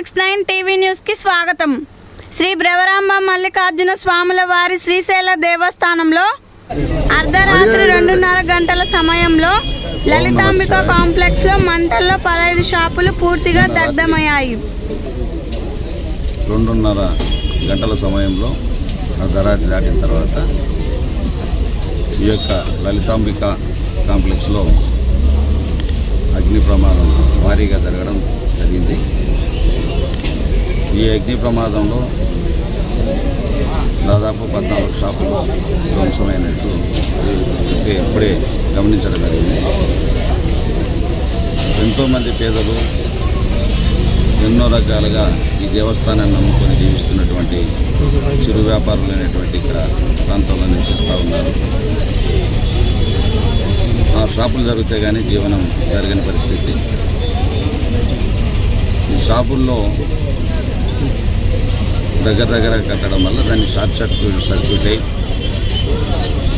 Six nine TV న్యూస్కి స్వాగతం. శ్రీ బ్రవరాంబ మల్లికార్జున స్వాముల వారి శ్రీశైల దేవస్థానంలో అర్ధరాత్రి రెండున్నర గంటల సమయంలో లలితాంబిక కాంప్లెక్స్లో మంటల్లో పదహైదు షాపులు పూర్తిగా దగ్ధమయ్యాయి. రెండున్నర గంటల సమయంలో అర్ధరాత్రి దాటిన తర్వాత ఈ యొక్క లలితాంబిక కాంప్లెక్స్లో అగ్ని ప్రమాదం భారీగా జరగడం జరిగింది. ఈ అగ్ని ప్రమాదంలో దాదాపు పద్నాలుగు షాపులు ధ్వంసమైనట్టు ఇప్పుడే గమనించడం జరిగింది. ఎంతోమంది పేదలు ఎన్నో రకాలుగా ఈ దేవస్థానాన్ని నమ్ముకొని జీవిస్తున్నటువంటి చిరు వ్యాపారులు అనేటువంటి ఇక్కడ ప్రాంతంలో నివసిస్తూ ఉన్నారు. ఆ షాపులు జరిగితే కానీ జీవనం జరిగిన పరిస్థితి. ఈ షాపుల్లో దగ్గర దగ్గర కట్టడం వల్ల దాన్ని షార్ట్ సర్క్యూట్ సర్క్యూట్ అయి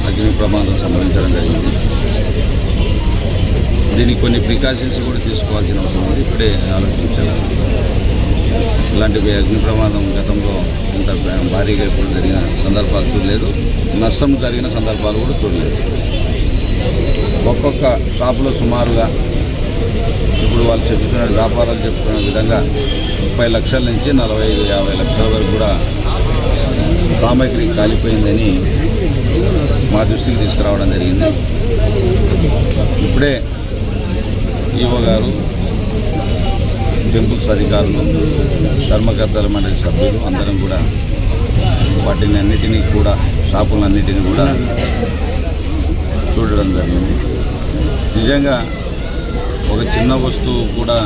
అగ్ని ప్రమాదం సంభవించడం జరిగింది. దీనికి కొన్ని ప్రికాషన్స్ కూడా తీసుకోవాల్సిన అవసరం ఉంది. ఇప్పుడే ఆలోచించాలి. ఇలాంటి అగ్ని ప్రమాదం గతంలో ఇంత భారీగా ఇప్పుడు జరిగిన సందర్భాలు చూడలేదు. నష్టం జరిగిన సందర్భాలు కూడా చూడలేదు. ఒక్కొక్క షాపులో సుమారుగా ఇప్పుడు వాళ్ళు చెప్తున్న వ్యాపారాలు చెప్తున్న విధంగా ముప్పై లక్షల నుంచి నలభై ఐదు యాభై లక్షల వరకు కూడా సామాగ్రి కాలిపోయిందని మా దృష్టికి తీసుకురావడం జరిగింది. ఇప్పుడే ఈవో గారు టెంపుల్స్ అధికారులు ధర్మకర్తల మండలి సభ్యులు అందరం కూడా వాటిని అన్నిటినీ కూడా షాపులన్నిటినీ కూడా చూడడం జరిగింది. నిజంగా ఒక చిన్న వస్తువు కూడా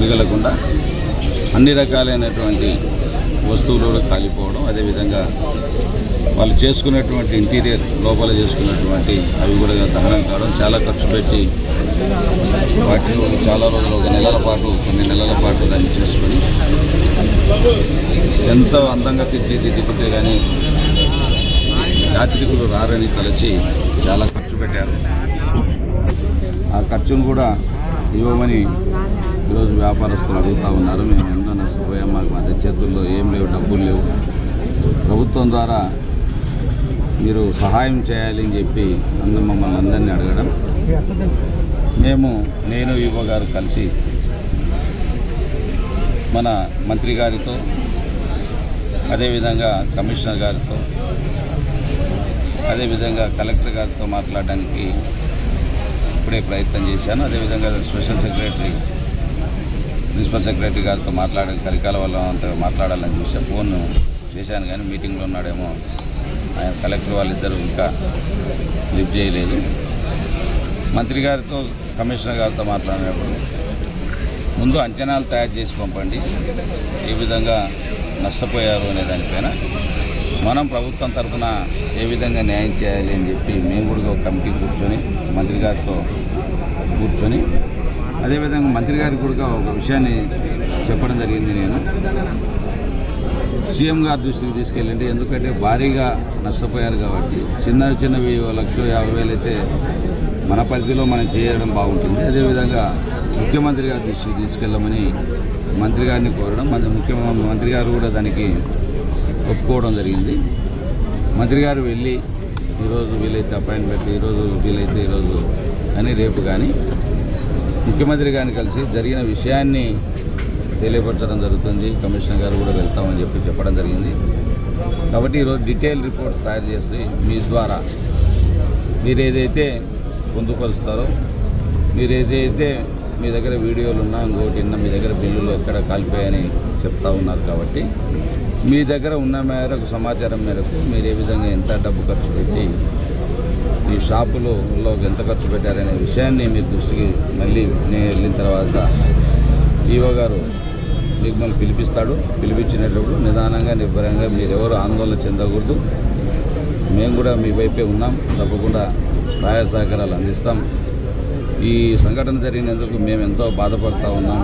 మిగలకుండా అన్ని రకాలైనటువంటి వస్తువులు కూడా కాలిపోవడం అదేవిధంగా వాళ్ళు చేసుకున్నటువంటి ఇంటీరియర్ లోపల చేసుకున్నటువంటి అవి కూడా దహనం కావడం చాలా ఖర్చు పెట్టి వాటిని చాలా రోజులు ఒక నెలల పాటు కొన్ని నెలల పాటు దాన్ని చేసుకొని ఎంతో అందంగా తీర్చిదిద్దుకుంటే కానీ యాత్రికులు రారని తలచి చాలా ఖర్చు పెట్టారు. ఆ ఖర్చును కూడా ఇవ్వమని ఈరోజు వ్యాపారస్తులు అడుగుతూ ఉన్నారు. మేము ఎంతో నష్టపోయాం మాకు మధ్య చేతుల్లో ఏం లేవు డబ్బులు లేవు. ప్రభుత్వం ద్వారా మీరు సహాయం చేయాలి అని చెప్పి అందరం మమ్మల్ని అందరినీ అడగడం. మేము నేను యువ గారు కలిసి మన మంత్రి గారితో అదేవిధంగా కమిషనర్ గారితో అదేవిధంగా కలెక్టర్ గారితో మాట్లాడడానికి ఇప్పుడే ప్రయత్నం చేశాను. అదేవిధంగా స్పెషల్ సెక్రటరీ ప్రిన్సిపల్ సెక్రటరీ గారితో మాట్లాడే కరికాల వల్ల అంతగా మాట్లాడాలని చూసే ఫోన్ చేశాను కానీ మీటింగ్లో ఉన్నాడేమో. ఆయన కలెక్టర్ వాళ్ళిద్దరూ ఇంకా లిఫ్ట్ చేయలేదు. మంత్రి గారితో కమిషనర్ గారితో మాట్లాడినప్పుడు ముందు అంచనాలు తయారు చేసి పంపండి ఏ విధంగా నష్టపోయారు అనే దానిపైన మనం ప్రభుత్వం తరఫున ఏ విధంగా న్యాయం చేయాలి అని చెప్పి మేము కూడా ఒక కమిటీ కూర్చొని మంత్రి గారితో కూర్చొని అదేవిధంగా మంత్రి గారికి కూడా ఒక విషయాన్ని చెప్పడం జరిగింది నేను. సీఎం గారి దృష్టికి తీసుకెళ్ళండి. ఎందుకంటే భారీగా నష్టపోయారు కాబట్టి. చిన్న చిన్నవి లక్ష యాభై వేలు అయితే మన పరిధిలో మనం చేయడం బాగుంటుంది. అదేవిధంగా ముఖ్యమంత్రి గారి దృష్టికి తీసుకెళ్ళమని మంత్రి గారిని కోరడం మన ముఖ్యమంత్రి గారు కూడా దానికి ఒప్పుకోవడం జరిగింది. మంత్రి గారు వెళ్ళి ఈరోజు వీలైతే అపాయింట్మెంట్ ఈరోజు వీలైతే ఈరోజు కానీ రేపు కానీ ముఖ్యమంత్రి గారిని కలిసి జరిగిన విషయాన్ని తెలియపరచడం జరుగుతుంది. కమిషనర్ గారు కూడా వెళ్తామని చెప్పి చెప్పడం జరిగింది. కాబట్టి ఈరోజు డీటెయిల్ రిపోర్ట్స్ తయారు చేసి మీ ద్వారా మీరు ఏదైతే పొందుపరుస్తారో మీరు ఏదైతే మీ దగ్గర వీడియోలు ఉన్నా ఇంకోటి ఉన్నా మీ దగ్గర బిల్లులు ఎక్కడ కాలిపోయాయని చెప్తా ఉన్నారు కాబట్టి మీ దగ్గర ఉన్న మేరకు సమాచారం మేరకు మీరు ఏ విధంగా ఎంత డబ్బు ఖర్చు పెట్టి ఈ షాపులో ఎంత ఖర్చు పెట్టారనే విషయాన్ని మీ దృష్టికి మళ్ళీ నేను వెళ్ళిన తర్వాత ఈవో గారు మిమ్మల్ని పిలిపిస్తాడు. పిలిపించినప్పుడు నిదానంగా నిర్భరంగా మీరు ఎవరు ఆందోళన చెందకూడదు. మేము కూడా మీ వైపే ఉన్నాం. తప్పకుండా సహాయ సహకారాలు అందిస్తాం. ఈ సంఘటన జరిగినందుకు మేము ఎంతో బాధపడుతూ ఉన్నాం.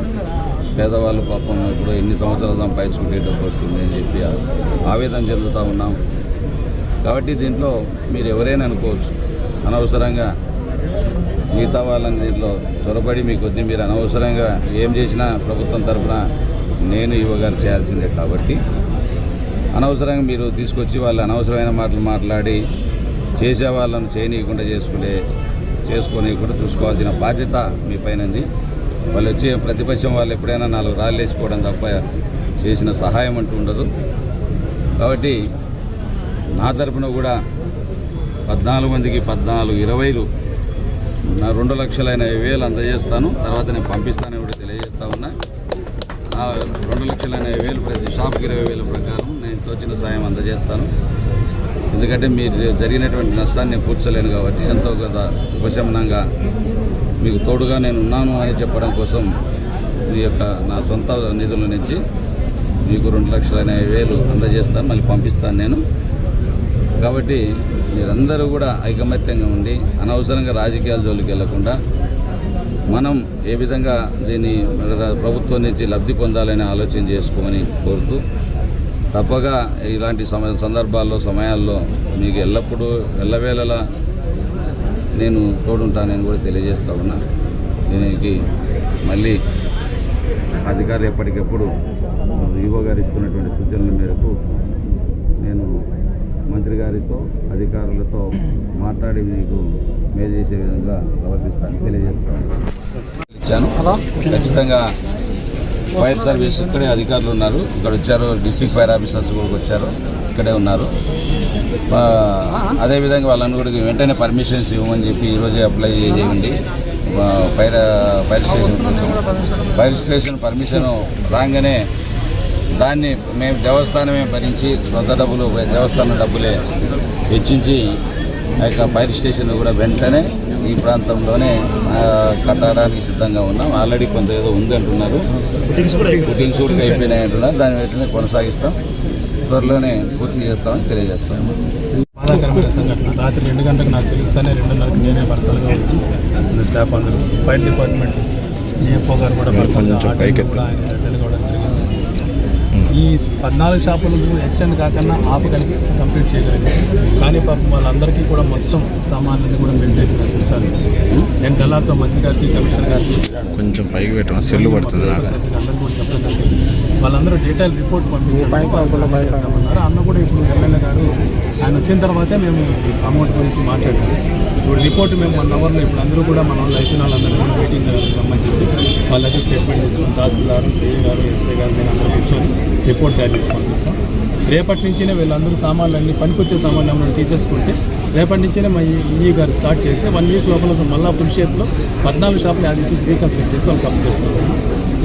పేదవాళ్ళు పాపం ఇప్పుడు ఎన్ని సంవత్సరాలు సంపాదించుకుంటే డబ్బు వస్తుంది అని చెప్పి ఆవేదన చెందుతూ ఉన్నాం. కాబట్టి దీంట్లో మీరు ఎవరైనా అనుకోవచ్చు. అనవసరంగా మిగతా వాళ్ళని దీంట్లో చొరబడి మీ కొద్దీ మీరు అనవసరంగా ఏం చేసినా ప్రభుత్వం తరఫున నేను యువగారు చేయాల్సిందే కాబట్టి అనవసరంగా మీరు తీసుకొచ్చి వాళ్ళు అనవసరమైన మాటలు మాట్లాడి చేసే వాళ్ళను చేయనీయకుండా చేసుకునే చేసుకోనీయకుండా చూసుకోవాల్సిన బాధ్యత మీ పైన వాళ్ళు వచ్చి ప్రతిపక్షం వాళ్ళు ఎప్పుడైనా నాలుగు రాళ్ళు వేసుకోవడం తప్ప చేసిన సహాయం అంటూ ఉండదు. కాబట్టి నా తరపున కూడా పద్నాలుగు మందికి పద్నాలుగు ఇరవైలు. నా రెండు లక్షల ఎనభై వేలు అందజేస్తాను తర్వాత నేను పంపిస్తానని కూడా తెలియజేస్తా ఉన్నా. రెండు లక్షల ఎనభై వేలు ప్రతి షాప్కి ఇరవై వేల ప్రకారం నేను తోచిన సాయం అందజేస్తాను ఎందుకంటే మీరు జరిగినటువంటి నష్టాన్ని నేను కూర్చోలేను కాబట్టి ఎంతో కొంత ఉపశమనంగా మీకు తోడుగా నేను ఉన్నాను అని చెప్పడం కోసం మీ యొక్క నా సొంత నిధుల నుంచి మీకు రెండు లక్షల ఎనభై వేలు అందజేస్తాను. మళ్ళీ పంపిస్తాను నేను. కాబట్టి మీరందరూ కూడా ఐకమత్యంగా ఉండి అనవసరంగా రాజకీయాల జోలికి వెళ్ళకుండా మనం ఏ విధంగా దీన్ని ప్రభుత్వం నుంచి లబ్ధి పొందాలని ఆలోచన చేసుకోమని కోరుతూ తప్పగా ఇలాంటి సమ సందర్భాల్లో సమయాల్లో మీకు ఎల్లప్పుడూ ఎల్లవేళలా నేను తోడుంటానని కూడా తెలియజేస్తా ఉన్నా. దీనికి మళ్ళీ అధికారులు ఎప్పటికెప్పుడు ఈవో గారు ఇస్తున్నటువంటి సూచనల మేరకు నేను మంత్రి గారితో అధికారులతో మాట్లాడి మీకు మేలు చేసే విధంగా ప్రవర్తిస్తాను తెలియజేస్తాను. ఇచ్చాను. ఖచ్చితంగా ఫైర్ సర్వీస్ ఇక్కడే అధికారులు ఉన్నారు. ఇక్కడ వచ్చారు డిస్ట్రిక్ట్ ఫైర్ ఆఫీసర్స్ కూడా వచ్చారు ఇక్కడే ఉన్నారు. అదేవిధంగా వాళ్ళని కూడా వెంటనే పర్మిషన్స్ ఇవ్వమని చెప్పి ఈరోజే అప్లై చేయండి. Fire fire station fire station permission రాగానే దాన్ని మేము దేవస్థానమే భరించి సొంత డబ్బులు దేవస్థానం డబ్బులే వెచ్చించి ఆ యొక్క ఫైర్ స్టేషన్ కూడా వెంటనే ఈ ప్రాంతంలోనే కట్టడానికి సిద్ధంగా ఉన్నాం. ఆల్రెడీ కొంత ఏదో ఉంది అంటున్నారు. కూడా అయిపోయినాయి. అంటున్నారు. దాని వెంటనే కొనసాగిస్తాం. త్వరలోనే పూర్తి చేస్తామని తెలియజేస్తాం. బాధాకరమైన సంఘటన. రాత్రి రెండు గంటలకు నాకు తెలుస్తానే రెండున్నరకు నేనే పర్సనల్గా వచ్చి స్టాఫ్ అందరూ ఫైర్ డిపార్ట్మెంట్ డిఎఫ్ఓ గారు కూడా పర్సనల్గా ఆ టైంలో కూడా ఆయన అటెండ్ కావడం జరిగింది ఈ పద్నాలుగు షాపులకు ఎక్స్టెండ్ కాకుండా ఆపగలిగి కంప్లీట్ చేయగలిగాం కానీ పాపం వాళ్ళందరికీ కూడా మొత్తం సామాన్లన్నీ కూడా మెయింటైన్ చేస్తారు. నేను తెల్లారితో మంత్రి గారికి కమిషనర్ గారికి కొంచెం పైకి పెట్టడం సెల్లు పడుతుంది అందరూ కూడా చెప్పడం జరిగింది. వాళ్ళందరూ డీటెయిల్ రిపోర్ట్ పంపించారు. అన్న కూడా ఇప్పుడు ఎమ్మెల్యే ఆయన వచ్చిన తర్వాతే మేము అమౌంట్ గురించి మాట్లాడాలి ఇప్పుడు రిపోర్ట్ మేము వన్ అవర్లో ఇప్పుడు అందరూ కూడా మన వాళ్ళు అయిపోయిన వాళ్ళందరూ కూడా మీటింగ్ రమ్మని చెప్పి వాళ్ళకి స్టేట్మెంట్ తీసుకుని తహసీల్దారు సీఏ గారు ఎస్ఐ గారు నేను అందరూ కూర్చొని రిపోర్ట్ తయారు చేసి పంపిస్తాం. రేపటి నుంచినే వీళ్ళందరూ సామాన్లు అన్ని పనికొచ్చే సామాన్లు మనం తీసేసుకుంటే రేపటి నుంచినే మా ఈ గారు స్టార్ట్ చేసి వన్ వీక్ లోపల మళ్ళా ఫుల్ షేప్లో పద్నాలుగు షాపులు యాడ్ ఇచ్చి రీకన్స్ట్రక్ట్ చేసి వాళ్ళు కంప్లీట్ చెప్తారు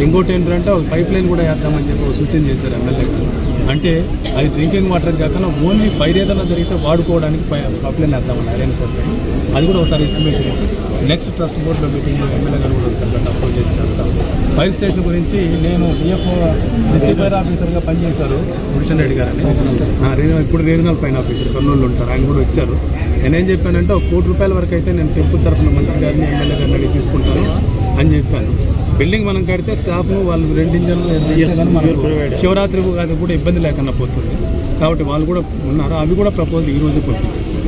ఇంకోటి ఏంటంటే ఒక పైప్ లైన్ కూడా వేద్దామని చెప్పి సూచన చేశారు ఎమ్మెల్యే గారు. అంటే అది డ్రింకింగ్ వాటర్ కాకుండా ఓన్లీ ఫైర్ ఏదైనా జరిగితే వాడుకోవడానికి పై- వేద్దామని ఐరన్ పైప్ అది కూడా ఒకసారి ఎస్టిమేషన్ చేసి నెక్స్ట్ ట్రస్ట్ బోర్డులో మీటింగ్లో ఎమ్మెల్యే గారు కూడా వస్తారు కదా అప్రోచ్ చేసి చేస్తాం ఫైర్ స్టేషన్ గురించి నేను డిఎఫ్ఓ డిస్ట్రిక్ట్ ఫైర్ ఆఫీసర్గా పనిచేశారు భూషణ్ రెడ్డి గారని. రీజనల్ ఇప్పుడు రీజనల్ ఫైన్ ఆఫీసర్ కర్నూలు ఉంటారు ఆయన కూడా వచ్చారు. నేనేం చెప్పానంటే ఒక కోటి రూపాయల వరకు అయితే నేను టెంపుల్ తరఫున మంత్రి గారిని ఎమ్మెల్యే గారిని తీసుకుంటాను అని చెప్పాను. బిల్డింగ్ మనం కడితే స్టాఫ్ను వాళ్ళు రెండు ఇంజన్లు శివరాత్రి అది కూడా ఇబ్బంది లేకుండా పోతుంది. కాబట్టి వాళ్ళు కూడా ఉన్నారు. అవి కూడా ప్రపోజల్ ఈ రోజు పంపించేస్తారు.